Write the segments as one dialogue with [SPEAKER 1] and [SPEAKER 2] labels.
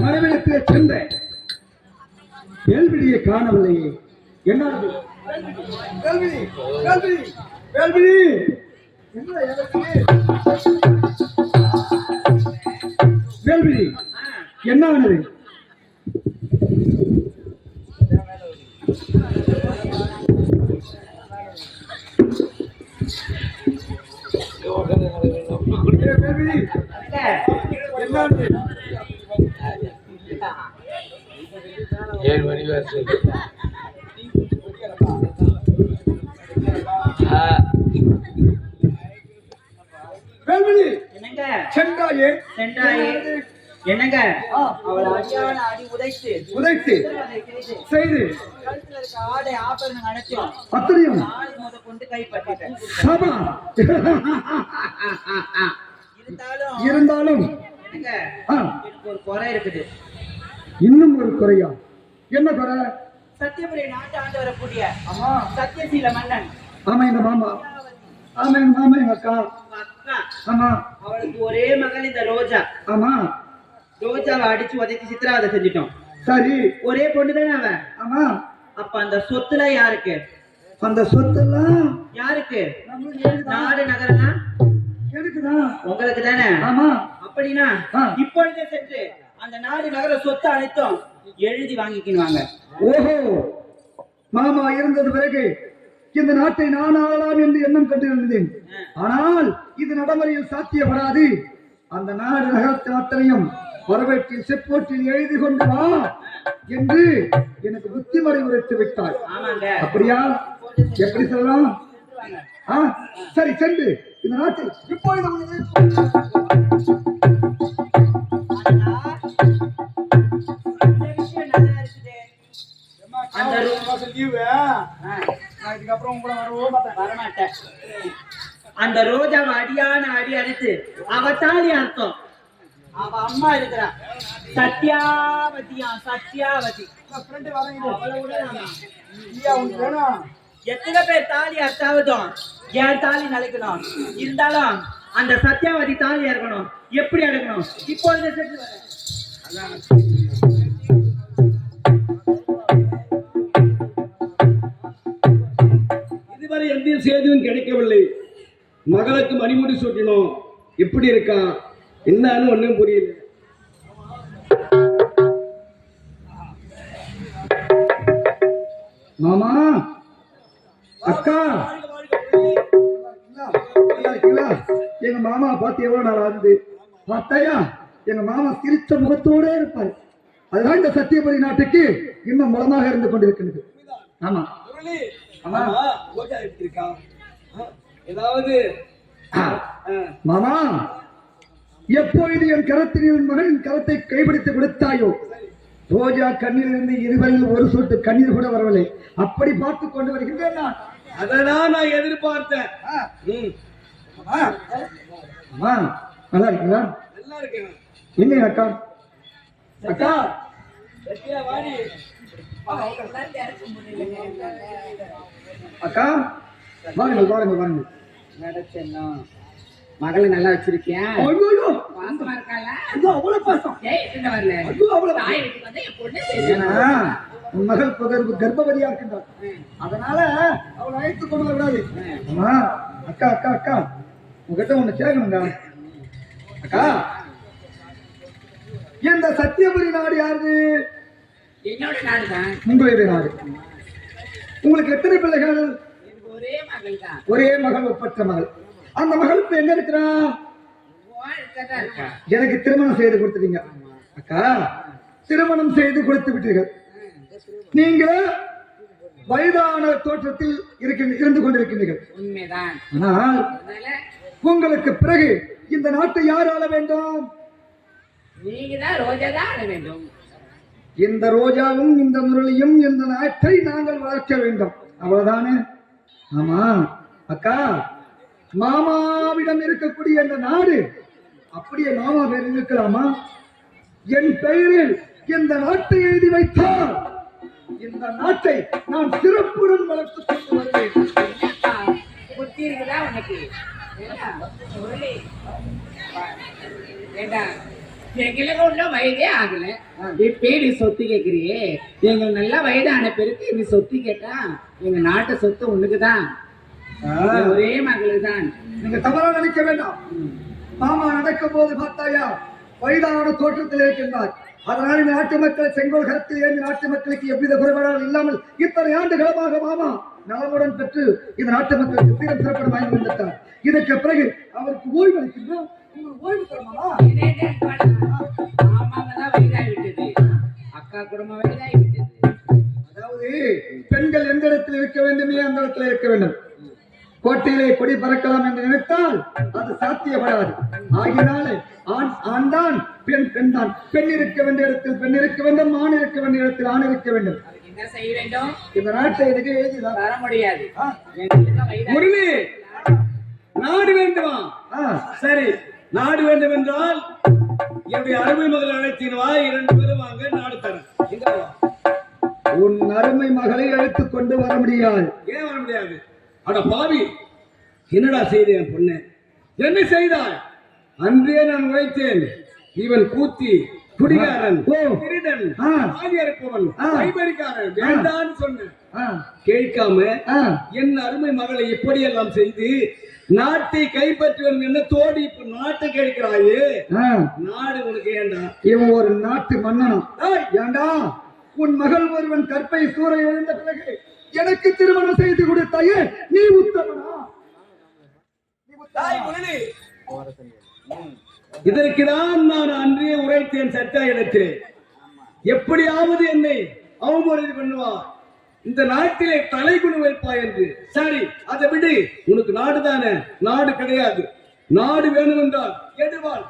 [SPEAKER 1] மனைவிடத்திலே சென்ற வேல்விழியை காணவில்லையே என்ன வேல்விழி வேல்விழி வேல்விழி. என்ன என்ன ஆனது
[SPEAKER 2] ஏழு மணி வருஷம்
[SPEAKER 1] வேல்விழி
[SPEAKER 3] என்னங்க?
[SPEAKER 1] சென்றாயே.
[SPEAKER 3] சென்றாயே. என்னங்க?
[SPEAKER 1] ஆ.
[SPEAKER 3] அவள் அடியான அடி உதைத்து.
[SPEAKER 1] உதைத்து.
[SPEAKER 3] செய்து,
[SPEAKER 1] செய்து
[SPEAKER 3] கழுத்துல இருக்க ஆடை ஆபரணம் அணைச்சோம்
[SPEAKER 1] அத்தனையும்
[SPEAKER 3] முத கொண்டு கைப்பற்றிட்டேன் இருந்தாலும் எனக்கு ஒரு குறை இருக்குது.
[SPEAKER 1] இன்னும் ஒரு குறையா? என்ன குறை?
[SPEAKER 3] சத்தியபுரி நாட்டு ஆண்டு வரக்கூடிய
[SPEAKER 1] ஆமா.
[SPEAKER 3] சத்தியசீல மன்னன்.
[SPEAKER 1] ஆமா எங்க மாமா. ஆமா எங்க மாமா எங்க அக்கா.
[SPEAKER 3] அக்கா.
[SPEAKER 1] ஆமா.
[SPEAKER 3] அவளுக்கு ஒரே மகன் இந்த ரோஜா.
[SPEAKER 1] ஆமா.
[SPEAKER 3] ரோஜாவை அடிச்சு உதைச்சு சித்திராவதை செஞ்சுட்டோம்.
[SPEAKER 1] சரி.
[SPEAKER 3] ஒரே பொண்ணு தானே அவன்?
[SPEAKER 1] ஆமா.
[SPEAKER 3] அப்ப அந்த சொத்துல யாருக்கு?
[SPEAKER 1] அந்த சொத்தெல்லாம்
[SPEAKER 3] யாருக்கு? நாடு நகரம்லாம்
[SPEAKER 1] இருக்குதான்
[SPEAKER 3] உங்களுக்கு தானே
[SPEAKER 1] ஆமா.
[SPEAKER 3] அப்படின்னா. இப்பொழுதே சென்று அந்த நாடு நகர சொத்து அனைத்தும் எழுதி வாங்கிக்கிடுவாங்க
[SPEAKER 1] ஓஹோ மாமா இருந்தது பிறகு இந்த நாட்டை நான் ஆளலாம் என்று எண்ணம் கொண்டிருந்தேன். ஆனால் இது நடைமுறையில் சாத்தியப்படாது. அந்த நாடு நகரத்து அத்தனையும் வரவேற்றில் செப்போட்டில் எழுதி கொண்டு வா என்று எனக்கு புத்திமறை உரைத்து விட்டார். அப்படியா? எப்படி சொல்லலாம்? சரி சென்று. இந்த நாட்டில் இப்பொழுது
[SPEAKER 3] அந்த ரோஜாவை அடியான அடி அடித்து அவ தாலி அர்த்தம். அவ அம்மா இருக்கிறா. சத்யாவதியா சத்யாவதி. எத்தனை பேர் தாலி அர்த்தாவதும்? என் தாலி நிலைக்கணும்? இருந்தாலும் அந்த சத்தியாவதி தாலி இறக்கணும் எப்படி இறக்கணும் இப்போ இந்த வரேன்.
[SPEAKER 1] இதுவரை எந்த செய்தியும் கிடைக்கவில்லை. மகளுக்கு மணிமுடி சூட்டினோம் எப்படி இருக்கா? என்னன்னு ஒண்ணும் புரியல. மாமா அக்கா. எங்க மாமா பார்த்து எவ்வளவு நாள் ஆகுது? பார்த்தாயா? எங்க மாமா சிரித்த முகத்தோட இருப்பார். அதுதான் இந்த சத்தியபுரி நாட்டுக்கு இன்னும் மூலமாக இருந்து கொண்டிருக்கிறது ஆமா. ஆமா.
[SPEAKER 2] ஏதாவது?
[SPEAKER 1] மாமா எப்பொழுது என் கரத்தில் என் மகனின் கரத்தை கைப்பிடித்து கொடுத்தாயோ? ரோஜா கண்ணிலிருந்து இருவரில் ஒரு சொட்டு கண்ணீர் கூட வரவில்லை. அப்படி பார்த்து கொண்டு வருகின்றேன் நான்.
[SPEAKER 2] அததான் நான் எதிர்பார்த்தேன்.
[SPEAKER 1] நல்லா இருக்கீங்களா?
[SPEAKER 2] நல்லா இருக்கேன்.
[SPEAKER 1] எங்க அக்கா? அக்கா? அக்கா வாருங்கள் வாருங்கள் வாருங்கள்.
[SPEAKER 3] நடச்செல்லாம் மகளை நல்லா வச்சிருக்கியா.
[SPEAKER 4] பாசமா இருக்காளா?
[SPEAKER 1] அவ்வளவு பாசம்.
[SPEAKER 4] வரல?
[SPEAKER 1] அவ்வளவு
[SPEAKER 4] தாய் வீட்டுக்கு வந்தா என் பொண்ணு பேசுது.
[SPEAKER 1] ஏன்னா உன் மகள் பகர்வு கர்ப்பவதியா இருக்கின்றார் அதனால அவளை அழைத்து கொண்டு வரக்கூடாது. அம்மா அக்கா அக்கா அக்கா. உங்ககிட்ட ஒண்ணு கேட்கணுங்க அக்கா. இந்த சத்தியபுரி நாடு யாரு
[SPEAKER 4] என்னோட நாடுதான்.
[SPEAKER 1] உங்களுடைய நாடு. உங்களுக்கு எத்தனை பிள்ளைகள்.
[SPEAKER 4] ஒரே
[SPEAKER 1] மகள் ஒப்பற்ற மகள். அந்த மகள் இப்ப எங்க இருக்கிறா?
[SPEAKER 4] வாழ்க்கைதான் இருக்கா.
[SPEAKER 1] எனக்கு திருமணம் செய்து கொடுத்துட்டீங்க. அக்கா திருமணம் செய்து கொடுத்து விட்டீர்கள். நீங்களே வயதான தோற்றத்தில் இருந்து கொண்டிருக்கின்றீர்கள்.
[SPEAKER 4] உண்மைதான்.
[SPEAKER 1] ஆனால் உங்களுக்கு பிறகு இந்த நாட்டை யார் ஆள வேண்டும். இந்த ரோஜாவும் இந்த முரளியும் இந்த நாட்டை நாங்கள் வளர்க்க வேண்டும். அவ்வளவுதானே? ஆமா. அக்கா மாமாவிடம் இருக்கக்கூடிய இந்த நாடு அப்படியே மாமா பேர் இருக்கலாமா என் பெயரில் இந்த நாட்டை எழுதி வைத்தால் இந்த நாட்டை நான் சிறப்புடன் வளர்த்துக் கொண்டு வருவேன்.
[SPEAKER 4] புத்தி இருக்குதா உனக்கு? எங்களுக்கு வயதே ஆகல. இப்பே நீ சொத்து கேக்குறியே. எங்க நல்ல வயதான பிறகு நீ சொத்து கேட்டா எங்க நாட்டு சொத்து உனக்குதான். ஒரே மகளுக்கு தான்
[SPEAKER 1] நீங்க தவறா நினைக்க வேண்டாம். மாமா நடக்கும் போது பார்த்தாயா வயதான தோற்றத்தில் இருக்கின்றார் அதனால் இந்த நாட்டு மக்கள் செங்கோல் கருத்தில் ஏந்தி நாட்டு மக்களுக்கு எவ்வித குறைபாடுகள் இல்லாமல் இத்தனை ஆண்டு காலமாக மாமா நலமுடன் பெற்று இந்த நாட்டு மக்களுக்கு சீரம் சிறப்பட வாங்கி வந்துட்டார் இதற்கு பிறகு அவருக்கு ஓய்வு அளிக்கின்றோம் உங்களுக்கு ஓய்வு தரமாமா?
[SPEAKER 4] அக்கா குடும்பம்
[SPEAKER 1] அதாவது பெண்கள் எந்த இடத்தில் இருக்க வேண்டுமே அந்த இடத்துல இருக்க வேண்டும்? கோட்டையிலே கொடி பறக்கலாம் என்று நினைத்தால் அது சாத்தியப்படாது. ஆகினாலே ஆண் ஆண் தான் பெண் பெண் தான் பெண் இருக்க வேண்டிய இடத்தில் பெண் இருக்க வேண்டும் ஆண் இருக்க வேண்டிய இடத்தில் ஆண் இருக்க வேண்டும்.
[SPEAKER 4] என்ன செய்ய வேண்டும்?
[SPEAKER 1] இந்த நாட்டை எனக்கு எழுதிதான்
[SPEAKER 4] வர முடியாது.
[SPEAKER 5] முரளி நாடு வேண்டுமா? சரி நாடு வேண்டும் என்றால் என்னுடைய அருமை முதல் அழைத்தின் வா இரண்டு பேரும் வாங்க நாடு தரேன்?
[SPEAKER 1] உன் அருமை மகளை அழைத்துக் கொண்டு வர முடியாது.
[SPEAKER 5] ஏன் வர முடியாது? அட பாவி என்னடா செய்த என் பொண்ணு? என்ன செய்தாய்? அன்றே நான் உழைத்தேன். இவன் கூத்தி குடிகாரன். திருடன்
[SPEAKER 1] ஆ.
[SPEAKER 5] ஆதி அறுப்பவன்
[SPEAKER 1] ஆ.
[SPEAKER 5] கைபறிக்காரன் வேண்டான்னு சொன்னேன். கேட்காம என் அருமை மகளை இப்படியெல்லாம் செய்து நாட்டை கைப்பற்றுவன் என்ன தோடி இப்ப நாட்டை கேட்கிறாயே. நாடு உனக்கு ஏண்டா?
[SPEAKER 1] இவன் ஒரு நாட்டு மன்னனும். ஏண்டா? உன் மகள் ஒருவன் கற்பை சூற எழுந்த பிறகு எனக்கு திருமணம் செய்து கொடுத்தாயே நீ உத்தமனா?
[SPEAKER 5] இதற்குதான் நான் அன்றே உரைத்தேன் சட்டா இடத்திலே எப்படியாவது என்னை அவமரியாதை பண்ணுவா இந்த நாட்டிலே தலைகுணி வைப்பா என்று. சரி அதை விடு. உனக்கு நாடு தானே? நாடு கிடையாது. நாடு வேணும் என்றால் எதுவால்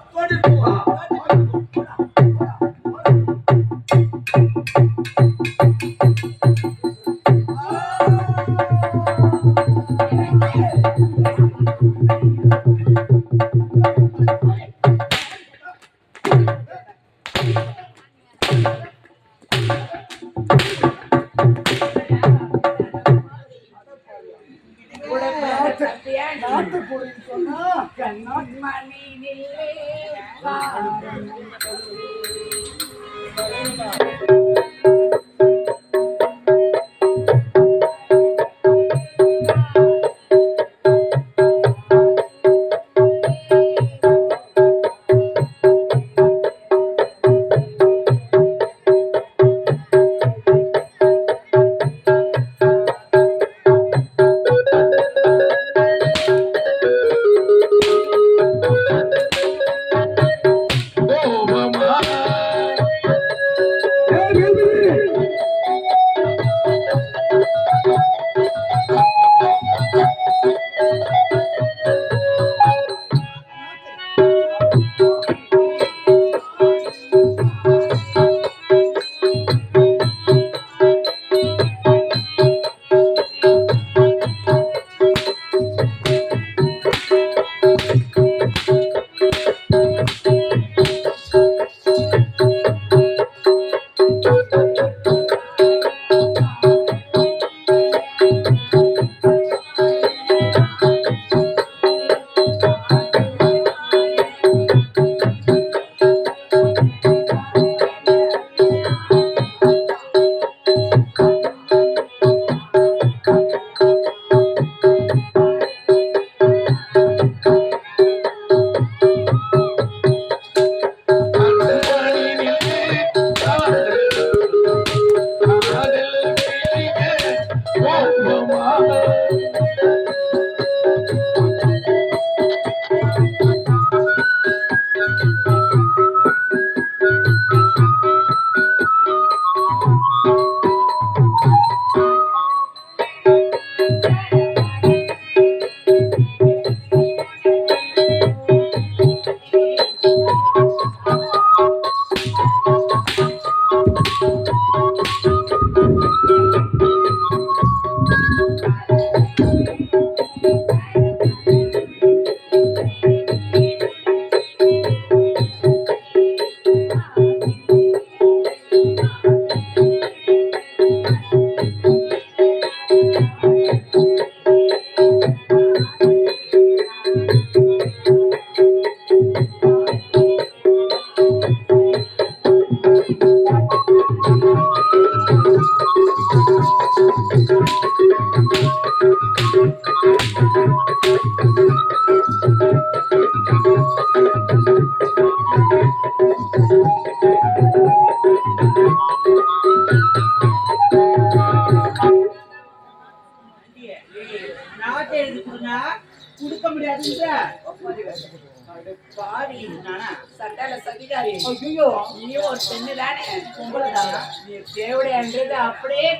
[SPEAKER 6] அப்படியே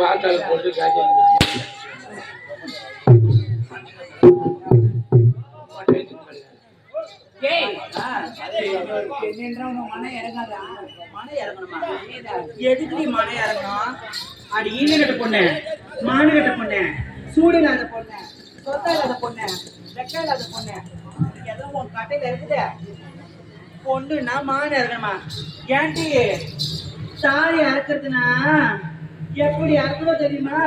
[SPEAKER 3] வார்த்தை போட்டு
[SPEAKER 6] காட்டி
[SPEAKER 3] எதுக்கு மனை இறங்கும் அது ஈன கட்ட பொண்ணு மானு கட்ட பொண்ணு சூடு இல்லாத பொண்ணு சொத்தா இல்லாத பொண்ணு ரெக்கா இல்லாத பொண்ணு உன் கட்டையில் இருக்குது. பொண்ணுன்னா மான இருக்கணுமா ஏன்டி சாரி அறுக்கிறதுனா எப்படி அறுக்கிறோ தெரியுமா?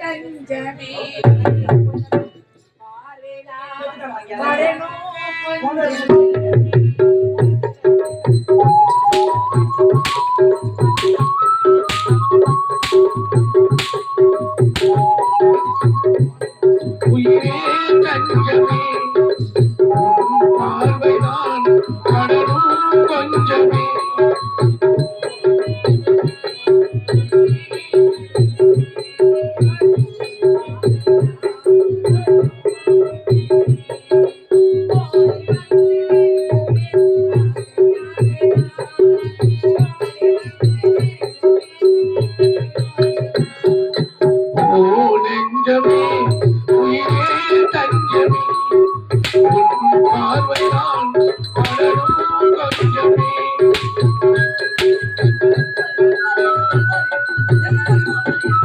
[SPEAKER 6] தஞ்சமே.
[SPEAKER 2] tus.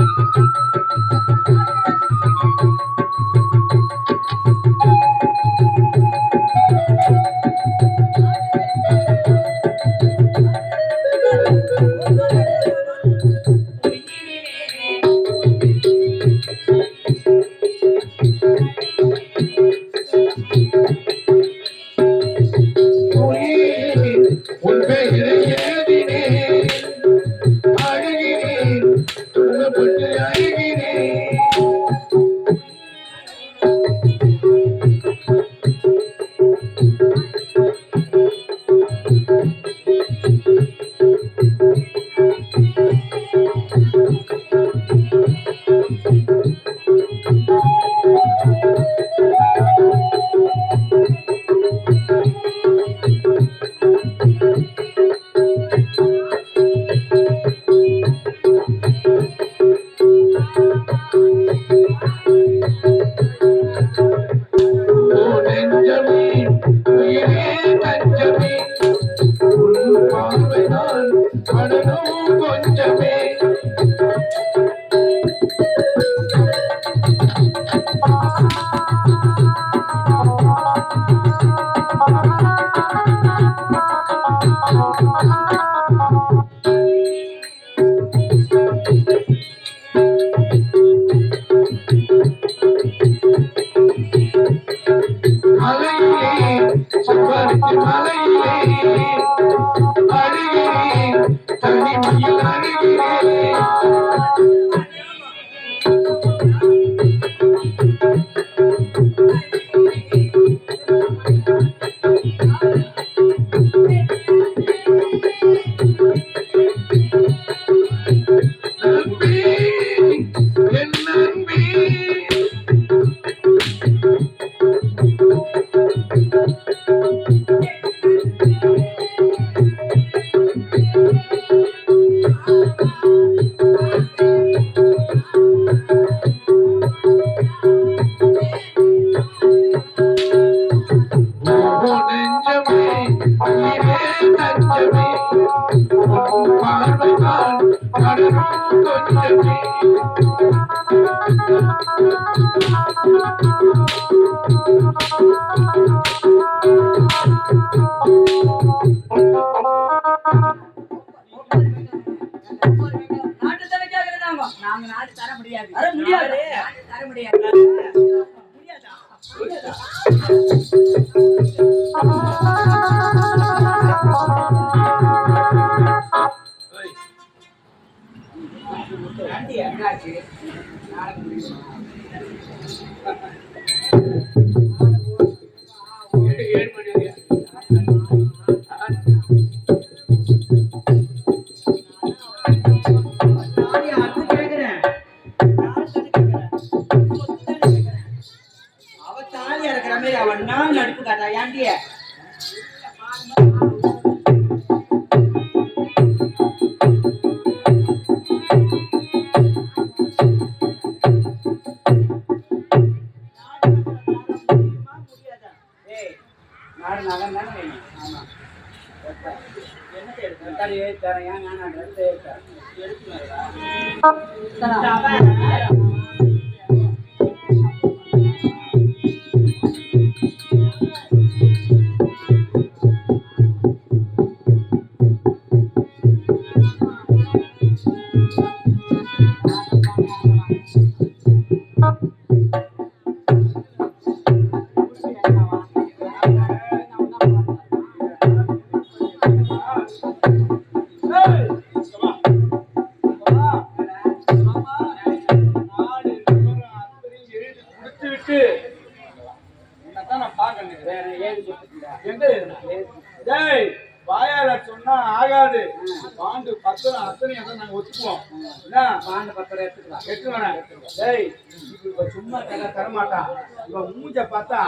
[SPEAKER 2] மாட்டான் இவன் மூஞ்ச பார்த்தா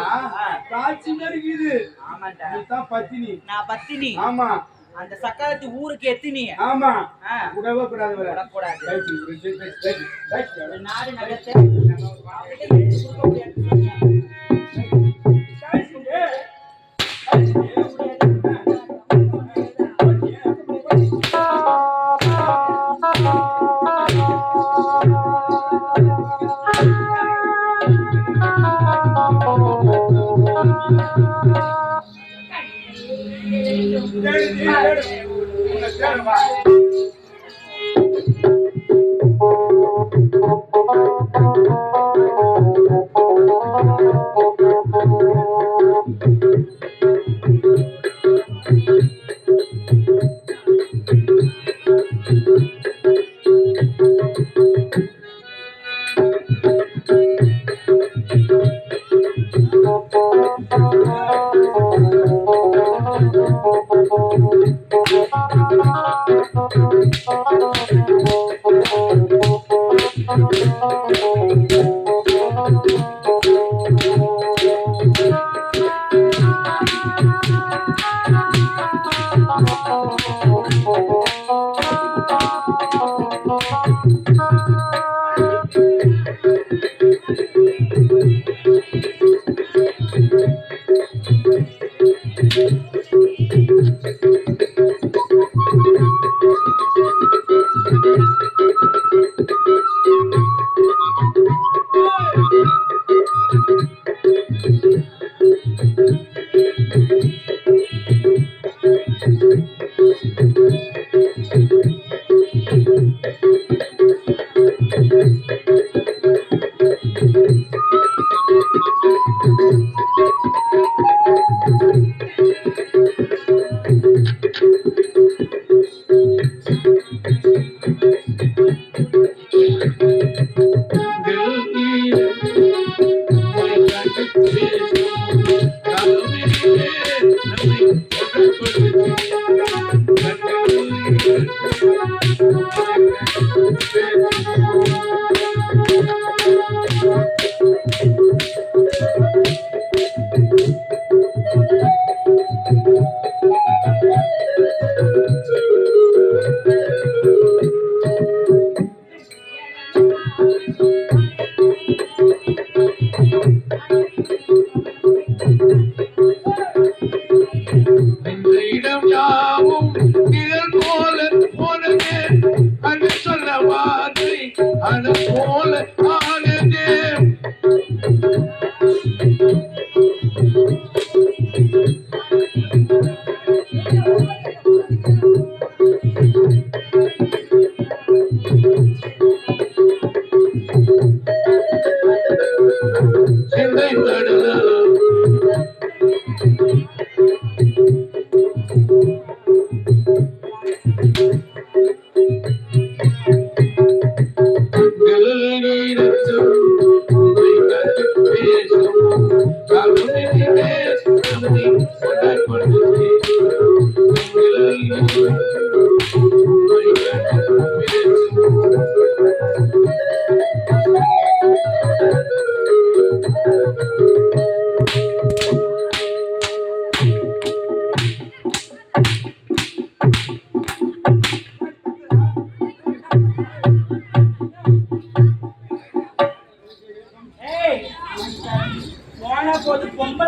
[SPEAKER 2] காய்ச்சி நறுக்குது
[SPEAKER 6] ஆமாண்டா.
[SPEAKER 2] இதுதான் பத்தினி.
[SPEAKER 6] நான் பத்தினி.
[SPEAKER 2] ஆமா.
[SPEAKER 6] அந்த சக்காலத்து ஊருக்கு எத்தினி.
[SPEAKER 2] ஆமா. உடவே கூடாது
[SPEAKER 6] கூடாது நாடு
[SPEAKER 3] நகத்தை Thank you.
[SPEAKER 4] Thank you.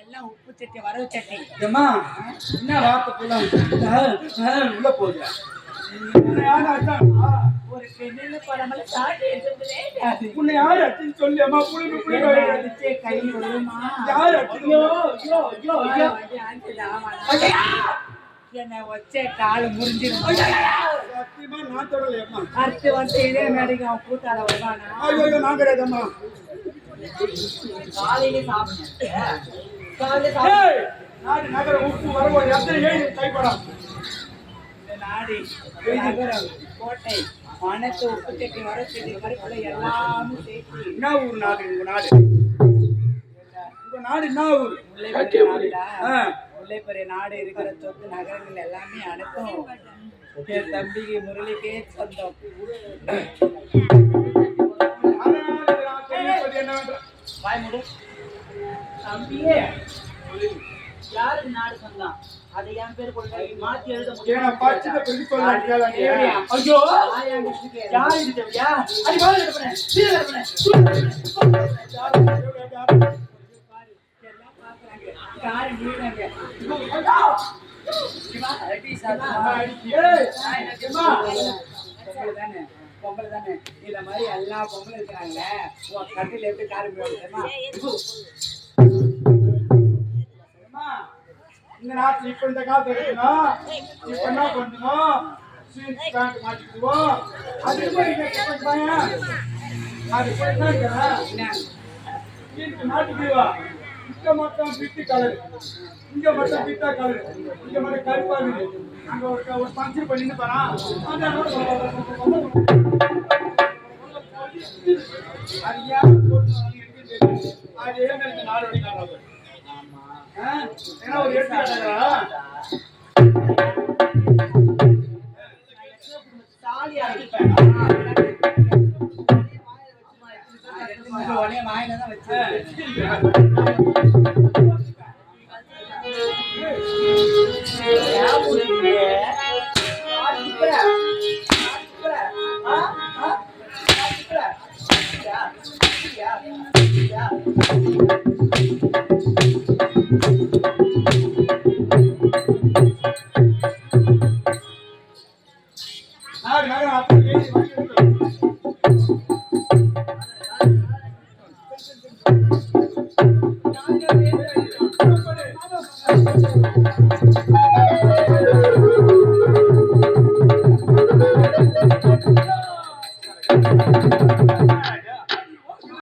[SPEAKER 4] எல்லாம் உப்பு சட்டி
[SPEAKER 2] ஏம்மா என்ன வார்த்தை உள்ள போகுது. உன்னை யார் அடிச்சு சொல்லி அம்மா புளிப்பு
[SPEAKER 4] அடிச்சே கை விழுமா
[SPEAKER 2] யார் அடிச்சு
[SPEAKER 3] ஐயோ ஐயோ ஐயோ
[SPEAKER 4] என்ன வச்சே காலு முறிஞ்சிடும்
[SPEAKER 2] சத்தியமா நான் தொடலையம்மா
[SPEAKER 4] அடுத்து வந்து இதே மேடைக்கு அவன் கூட்டாள வருவானா?
[SPEAKER 2] ஐயோ நான் கிடையாதம்மா
[SPEAKER 3] காலையிலே சாப்பிட்டேன் காலையிலே சாப்பிட்டேன்
[SPEAKER 2] ஏய் நாடு நகர உப்பு வரும்போது எத்தனை ஏழு கைப்படம்?
[SPEAKER 4] இந்த நாடு நகரம் கோட்டை. அனைத்து உப்பு சட்டி வர சட்டி மறுப்புல எல்லாமே சேர்த்து
[SPEAKER 2] என்ன ஊர் நாடு? உங்க நாடு? உங்க நாடு என்ன ஊர்.
[SPEAKER 4] முல்லைப்பெரிய நாடு இருக்கிற சொத்து நகரங்கள் எல்லாமே அனைத்தும் என் தம்பிக்கு முரளிக்கே சொந்தம்.
[SPEAKER 3] வாய் மூடு. தம்பியே யாருக்கு நாடு சொன்னான் அதை என் பேர் கொடுக்க மாத்தி எழுத
[SPEAKER 2] கேளாங்க.
[SPEAKER 3] ஐயோ யார் இது தேவையா அடி பாரு எடுப்பனே எடுப்பனே
[SPEAKER 4] காரு பொம்பளை தானே பொம்பளை தானே இந்த மாதிரி எல்லா பொம்பளை இருக்கிறாங்க உன் கட்டில எப்படி காரு தெரியுமா
[SPEAKER 2] இந்த நாட்டுல இப்ப இந்த காலத்துல இருக்கணும் இப்ப என்ன ஜீன்ஸ் பேண்ட் மாட்டிக்குவோம் அதுக்கு போய் அது போய் என்ன இருக்கிறேன் ஜீன்ஸ் மாட்டிக்குவா இங்க மட்டும் பிட்டு கலர் இங்க மட்டும் பிட்டா கலர் இங்க மட்டும் கருப்பா இருக்கு அங்க ஒரு ஒரு பஞ்சர் பண்ணி போறான் அது ஏன் அது ஏன் இந்த காரணம்
[SPEAKER 3] Yeah.